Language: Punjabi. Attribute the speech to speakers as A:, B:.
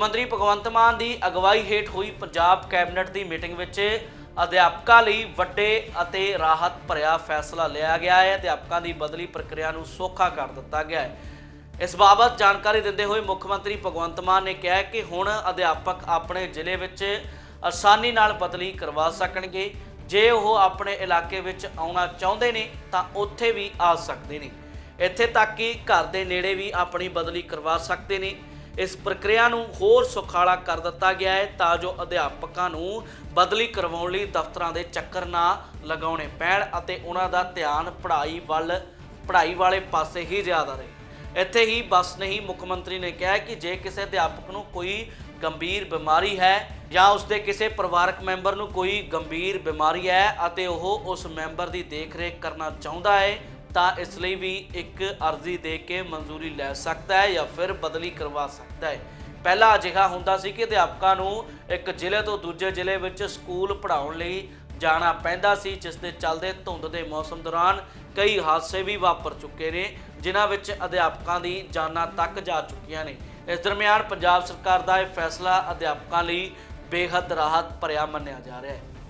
A: ਮੰਤਰੀ ਭਗਵੰਤ ਮਾਨ ਦੀ ਅਗਵਾਈ ਹੇਠ ਹੋਈ ਪੰਜਾਬ ਕੈਬਨਿਟ ਦੀ ਮੀਟਿੰਗ ਵਿੱਚ ਅਧਿਆਪਕਾਂ ਲਈ ਵੱਡੇ ਅਤੇ ਰਾਹਤ ਭਰਿਆ ਫੈਸਲਾ ਲਿਆ ਗਿਆ ਹੈ। ਅਧਿਆਪਕਾਂ ਦੀ ਬਦਲੀ ਪ੍ਰਕਿਰਿਆ ਨੂੰ ਸੌਖਾ ਕਰ ਦਿੱਤਾ ਗਿਆ ਹੈ। ਇਸ ਬਾਬਤ ਜਾਣਕਾਰੀ ਦਿੰਦੇ ਹੋਏ ਮੁੱਖ ਮੰਤਰੀ ਭਗਵੰਤ ਮਾਨ ਨੇ ਕਿਹਾ ਕਿ ਹੁਣ ਅਧਿਆਪਕ ਆਪਣੇ ਜ਼ਿਲ੍ਹੇ ਵਿੱਚ ਆਸਾਨੀ ਨਾਲ ਬਦਲੀ ਕਰਵਾ ਸਕਣਗੇ। ਜੇ ਉਹ ਆਪਣੇ ਇਲਾਕੇ ਵਿੱਚ ਆਉਣਾ ਚਾਹੁੰਦੇ ਨੇ ਤਾਂ ਉੱਥੇ ਵੀ ਆ ਸਕਦੇ ਨੇ। ਇੱਥੇ ਤੱਕ ਕਿ ਘਰ ਦੇ ਨੇੜੇ ਵੀ ਆਪਣੀ ਬਦਲੀ ਕਰਵਾ ਸਕਦੇ ਨੇ। ਇਸ ਪ੍ਰਕਿਰਿਆ ਨੂੰ ਹੋਰ ਸੁਖਾਲਾ ਕਰ ਦਿੱਤਾ ਗਿਆ ਹੈ ਤਾਂ ਜੋ ਅਧਿਆਪਕਾਂ ਨੂੰ ਬਦਲੀ ਕਰਵਾਉਣ ਲਈ ਦਫ਼ਤਰਾਂ ਦੇ ਚੱਕਰ ਨਾ ਲਗਾਉਣੇ ਪੈਣ ਅਤੇ ਉਹਨਾਂ ਦਾ ਧਿਆਨ ਪੜ੍ਹਾਈ ਵੱਲ, ਪੜ੍ਹਾਈ ਵਾਲੇ ਪਾਸੇ ਹੀ ਜ਼ਿਆਦਾ ਰਹੇ। ਇੱਥੇ ਹੀ ਬਸ ਨਹੀਂ, ਮੁੱਖ ਮੰਤਰੀ ਨੇ ਕਿਹਾ ਕਿ ਜੇ ਕਿਸੇ ਅਧਿਆਪਕ ਨੂੰ ਕੋਈ ਗੰਭੀਰ ਬਿਮਾਰੀ ਹੈ ਜਾਂ ਉਸਦੇ ਕਿਸੇ ਪਰਿਵਾਰਕ ਮੈਂਬਰ ਨੂੰ ਕੋਈ ਗੰਭੀਰ ਬਿਮਾਰੀ ਹੈ ਅਤੇ ਉਹ ਉਸ ਮੈਂਬਰ ਦੀ ਦੇਖਰੇਖ ਕਰਨਾ ਚਾਹੁੰਦਾ ਹੈ ਤਾਂ ਇਸ ਲਈ ਵੀ ਇੱਕ ਅਰਜ਼ੀ ਦੇ ਕੇ ਮਨਜ਼ੂਰੀ ਲੈ ਸਕਦਾ ਹੈ ਜਾਂ ਫਿਰ ਬਦਲੀ ਕਰਵਾ ਸਕਦਾ ਹੈ। ਪਹਿਲਾਂ ਅਜਿਹਾ ਹੁੰਦਾ ਸੀ ਕਿ ਅਧਿਆਪਕਾਂ ਨੂੰ ਇੱਕ ਜ਼ਿਲ੍ਹੇ ਤੋਂ ਦੂਜੇ ਜ਼ਿਲ੍ਹੇ ਵਿੱਚ ਸਕੂਲ ਪੜ੍ਹਾਉਣ ਲਈ ਜਾਣਾ ਪੈਂਦਾ ਸੀ, ਜਿਸ ਦੇ ਚੱਲਦੇ ਧੁੰਦ ਦੇ ਮੌਸਮ ਦੌਰਾਨ ਕਈ ਹਾਦਸੇ ਵੀ ਵਾਪਰ ਚੁੱਕੇ ਨੇ, ਜਿਨ੍ਹਾਂ ਵਿੱਚ ਅਧਿਆਪਕਾਂ ਦੀ ਜਾਨਾਂ ਤੱਕ ਜਾ ਚੁੱਕੀਆਂ ਨੇ। ਇਸ ਦਰਮਿਆਨ ਪੰਜਾਬ ਸਰਕਾਰ ਦਾ ਇਹ ਫੈਸਲਾ ਅਧਿਆਪਕਾਂ ਲਈ ਬੇਹੱਦ ਰਾਹਤ ਭਰਿਆ ਮੰਨਿਆ ਜਾ ਰਿਹਾ ਹੈ।